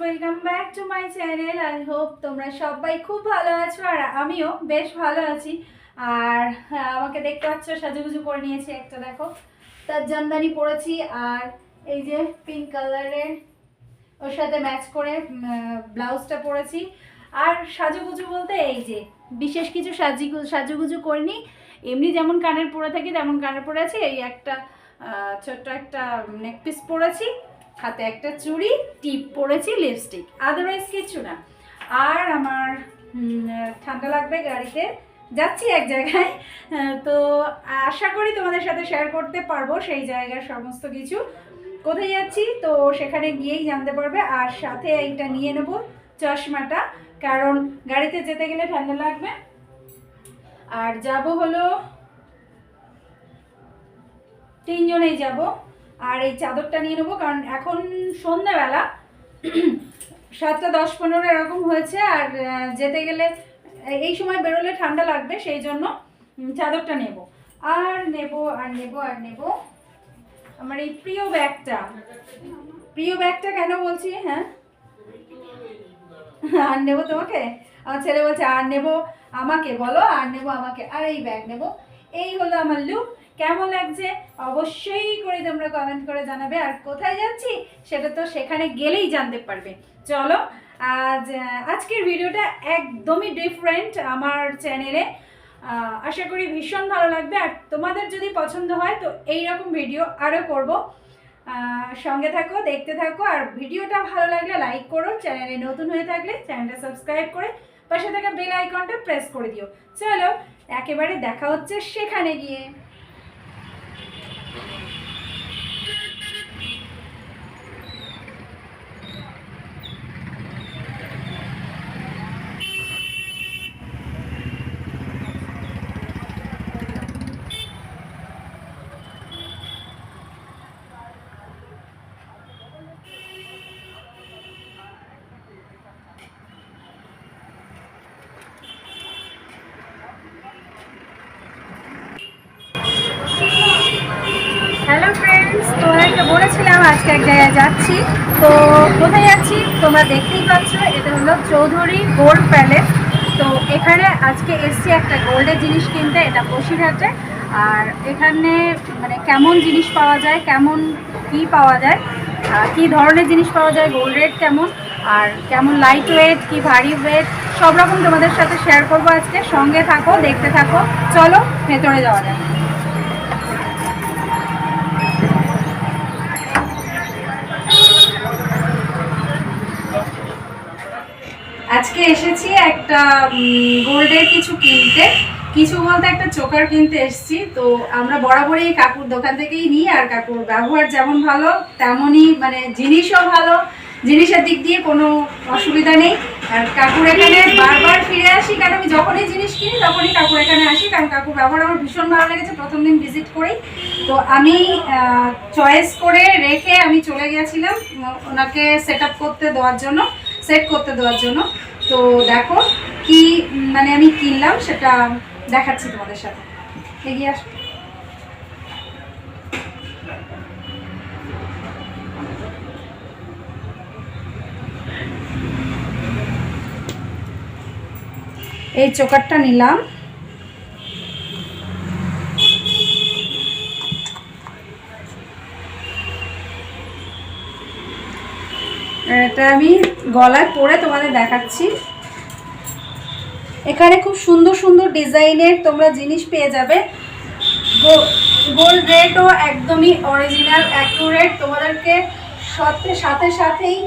Welcome back to my channel I hope তোমরা সবাই খুব ভালো আছো আর আমিও বেশ ভালো আছি। আর হ্যাঁ, আমাকে দেখতে পাচ্ছ সাজুগুজু করে নিয়েছি একটা দেখো। তার জামদানি পরেছি আর এই যে পিঙ্ক কালারের ওর সাথে ম্যাচ করে ব্লাউজটা পরেছি। আর সাজুগুজু বলতে এই যে বিশেষ কিছু সাজি সাজুগুজু করিনি। এমনি যেমন কানের পরে থাকি তেমন কানের পরে আছি। এই একটা ছোট্ট একটা নেক পিস পরেছি। হাতে একটা চুড়ি, টিপ পরেছি লিপস্টিক আদারওয়াইজ কিছু না। আর আমার ঠান্ডা লাগবে গাড়িতে, যাচ্ছি এক জায়গায়। তো আশা করি তোমাদের সাথে শেয়ার করতে পারব সেই জায়গার সমস্ত কিছু। কোথায় যাচ্ছি? তো সেখানে গিয়েই জানতে পারবে। আর সাথে এইটা নিয়ে নেব চশমাটা, কারণ গাড়িতে যেতে গেলে ঠান্ডা লাগবে। আর যাব হলো, তিনজনেই যাব। আর এই চাদরটা নিয়ে নেব, কারণ এখন সন্ধ্যাবেলা। সাতটা দশ পনেরো এরকম হয়েছে, আর যেতে গেলে, এই সময় বেরোলে ঠান্ডা লাগবে, সেই জন্য চাদরটা নেব। আর নেব আর নেব আর নেব। আমার এই প্রিয় ব্যাগটা। প্রিয় ব্যাগটা কেন বলছি হ্যাঁ? আর নেব তোমাকে? আমার ছেলে বলছে, আর নেব আমাকে, বলো, আর নেব আমাকে। আর এই ব্যাগ নেব। এই হলো আমার লুক কেমন লাগছে অবশ্যই করে তোমরা কমেন্ট করে জানাবে। আর কোথায় যাচ্ছি সেটা তো সেখানে গেলেই জানতে পারবে। চলো, আজ আজকের ভিডিওটা একদমই ডিফারেন্ট আমার চ্যানেলে আশা করি ভীষণ ভালো লাগবে। আর তোমাদের যদি পছন্দ হয় তো এই রকম ভিডিও আরও করব। সঙ্গে থাকো, দেখতে থাকো। আর ভিডিওটা ভালো লাগলে লাইক করো। চ্যানেলে নতুন হয়ে থাকলে চ্যানেলটা সাবস্ক্রাইব করে পাশে থাকা বেল আইকনটা প্রেস করে দিও। চলো, একেবারে দেখা হচ্ছে সেখানে গিয়ে হ্যালো ফ্রেন্ডস তোমাদেরকে বলেছিলাম আজকে এক জায়গায় যাচ্ছি। তো কোথায় যাচ্ছি? তোমরা দেখতেই পাচ্ছ, এটা হলো চৌধুরী গোল্ড প্যালেস। তো এখানে আজকে এসছি একটা গোল্ডের জিনিস কিনতে, এটা বসিরহাটে। আর এখানে মানে কেমন জিনিস পাওয়া যায়, কেমন কি পাওয়া যায় কি ধরনের জিনিস পাওয়া যায়, গোল্ড রেট কেমন, আর কেমন লাইট ওয়েট, কি ভারী ওয়েট, সব রকম তোমাদের সাথে শেয়ার করব আজকে। সঙ্গে থাকো, দেখতে থাকো। চলো, ভেতরে যাওয়া যায় আজকে এসেছি একটা গোল্ডের কিছু কিনতে। কিছু বলতে একটা চোকার কিনতে এসেছি। তো আমরা বরাবরই কাকুর দোকান থেকেই নিই আর কাকুর ব্যবহার যেমন ভালো, তেমনই মানে জিনিসও ভালো। জিনিসের দিক দিয়ে কোনো অসুবিধা নেই। আর কাকুর এখানে বারবার ফিরে আসি, কারণ আমি যখনই জিনিস কিনি তখনই কাকুর এখানে আসি, কারণ কাকুর ব্যবহার আমার ভীষণ ভালো লেগেছে। প্রথম দিন ভিজিট করেই তো আমি চয়েস করে রেখে আমি চলে গিয়েছিলাম ওনাকে সেট করতে দেওয়ার জন্য। সেট করতে দেওয়ার জন্য। তো দেখো কি মানে আমি কিনলাম, সেটা দেখাচ্ছি তোমাদের সাথে। এগিয়ে আস। এই চোকারটা নিলাম। এটা আমি গলায় পরে তোমাদের দেখাচ্ছি। এখানে খুব সুন্দর সুন্দর ডিজাইনের তোমরা জিনিস পেয়ে যাবে। গোল্ড রেটও একদমই অরিজিনাল অ্যাকুরেট তোমাদেরকে সাথে সাথে, সাথেই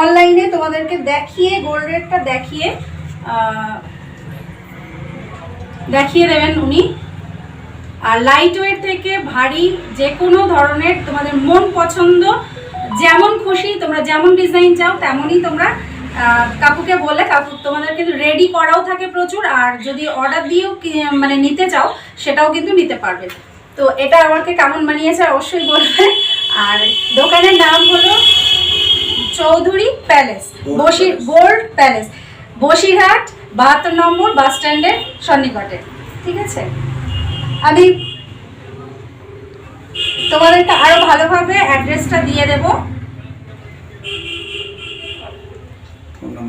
অনলাইনে তোমাদেরকে দেখিয়ে, গোল্ড রেটটা দেখিয়ে দেখিয়ে দেবেন উনি। আর লাইট ওয়েট থেকে ভারী যে কোনো ধরনের তোমাদের মন পছন্দ, যেমন যেমন ডিজাইন চাও তেমনই তোমরা কাকুকে বলে কাকু তোমাদের কিন্তু রেডি করাও থাকে প্রচুর আর যদি অর্ডার দিয়েও মানে নিতে চাও সেটাও কিন্তু নিতে পারবে। তো এটা আমাকে কেমন মানিয়েছে অবশ্যই বলবে। আর দোকানের নাম হলো চৌধুরী প্যালেস বসি গোল্ড প্যালেস বসিরহাট বাহাত্তর নম্বর বাস স্ট্যান্ডের সন্নিকটে ঠিক আছে? আমি তোমাদেরকে আরও ভালোভাবে অ্যাড্রেসটা দিয়ে দেব।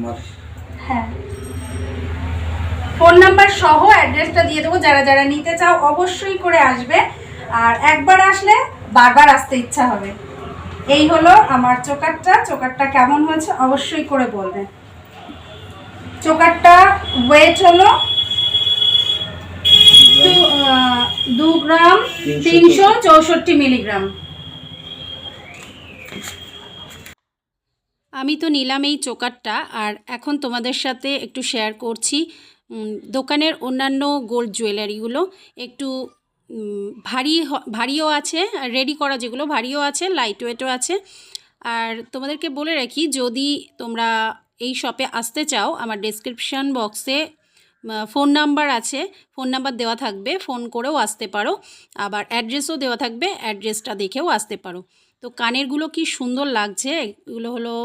নাম্বার? হ্যাঁ। ফোন নাম্বার সহ অ্যাড্রেসটা দিয়ে দেবো। যারা যারা নিতে চাও অবশ্যই করে আসবে। আর একবার আসলে বারবার আসতে ইচ্ছা হবে। এই হলো আমার চোকারটা। চোকারটা কেমন হয়েছে অবশ্যই করে বলবে। চোকারটা ওয়েট হলো দু গ্রাম তিনশো চৌষট্টি মিলিগ্রাম। আমি তো নিলাম এই চোকারটা আর এখন তোমাদের সাথে একটু শেয়ার করছি দোকানের অন্যান্য গোল্ড জুয়েলারিগুলো একটু ভারী ভারীও আছে রেডি করা যেগুলো, ভারীও আছে লাইট ওয়েটও আছে। আর তোমাদেরকে বলে রাখি, যদি তোমরা এই শপে আসতে চাও, আমার ডেসক্রিপশন বক্সে ফোন নাম্বার আছে ফোন নাম্বার দেওয়া থাকবে ফোন করেও আসতে পারো। আবার অ্যাড্রেসও দেওয়া থাকবে অ্যাড্রেসটা দেখেও আসতে পারো। তো কানেরগুলো কি সুন্দর লাগছে? এগুলো হলো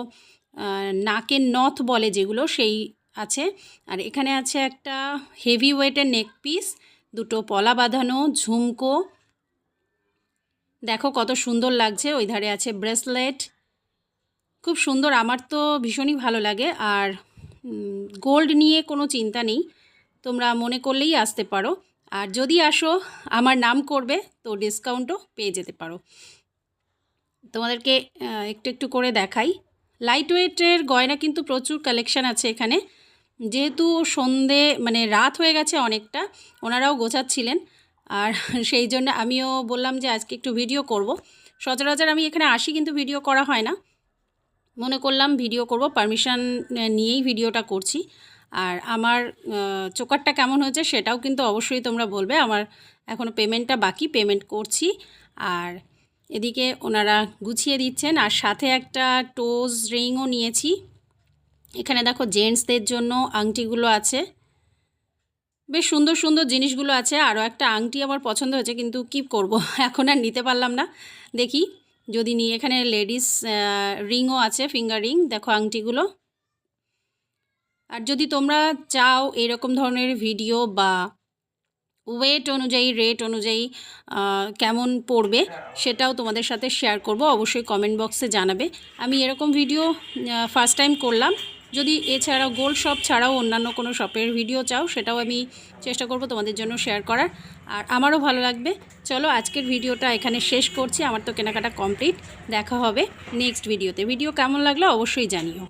নাকের নথ বলে যেগুলো, সেই আছে। আর এখানে আছে একটা হেভি ওয়েটের নেক পিস, দুটো পলা বাঁধানো, ঝুমকো। দেখো কত সুন্দর লাগছে, ওই ধারে আছে ব্রেসলেট। খুব সুন্দর, আমার তো ভীষণই ভালো লাগে। আর গোল্ড নিয়ে কোনো চিন্তা নেই, তোমরা মনে করলেই আসতে পারো। আর যদি আসো, আমার নাম করবে, তো ডিসকাউন্টও পেয়ে যেতে পারো। তোমাদেরকে একটু একটু করে দেখাই। লাইট ওয়েটের গয়না কিন্তু প্রচুর কালেকশান আছে এখানে। যেহেতু সন্ধে মানে রাত হয়ে গেছে অনেকটা, ওনারাও গোছাচ্ছিলেন। আর সেই জন্য আমিও বললাম যে আজকে একটু ভিডিও করব। সচরাচর আমি এখানে আসি কিন্তু ভিডিও করা হয় না। মনে করলাম ভিডিও করব পারমিশন নিয়েই ভিডিওটা করছি। আর আমার চোকারটা কেমন হয়েছে সেটাও কিন্তু অবশ্যই তোমরা বলবে। আমার এখনও পেমেন্টটা বাকি পেমেন্ট করছি। আর এদিকে ওনারা গুছিয়ে দিচ্ছেন। আর সাথে একটা টোজ রিংও নিয়েছি। এখানে দেখো জেন্টসদের জন্য আংটিগুলো আছে। বেশ সুন্দর সুন্দর জিনিসগুলো আছে। আরও একটা আংটি আমার পছন্দ হয়েছে, কিন্তু কি করব? এখন আর নিতে পারলাম না। দেখি, যদি নিই। এখানে লেডিস রিংও আছে, ফিঙ্গার রিং। দেখো আংটিগুলো। আর যদি তোমরা চাও এরকম ধরনের ভিডিও বা ওয়েট অনুযায়ী রেট অনুযায়ী কেমন পড়বে সেটাও তোমাদের সাথে শেয়ার করব, অবশ্যই কমেন্ট বক্সে জানাবে। আমি এরকম ভিডিও ফার্স্ট টাইম করলাম। যদি এছাড়াও গোল্ড শপ ছাড়াও অন্যান্য কোনো শপের ভিডিও চাও, সেটাও আমি চেষ্টা করব তোমাদের জন্য শেয়ার করার। আর আমারও ভালো লাগবে। চলো আজকের ভিডিওটা এখানে শেষ করছি। আমার তো কেনাকাটা কমপ্লিট দেখা হবে নেক্সট ভিডিওতে ভিডিও কেমন লাগল অবশ্যই জানিও।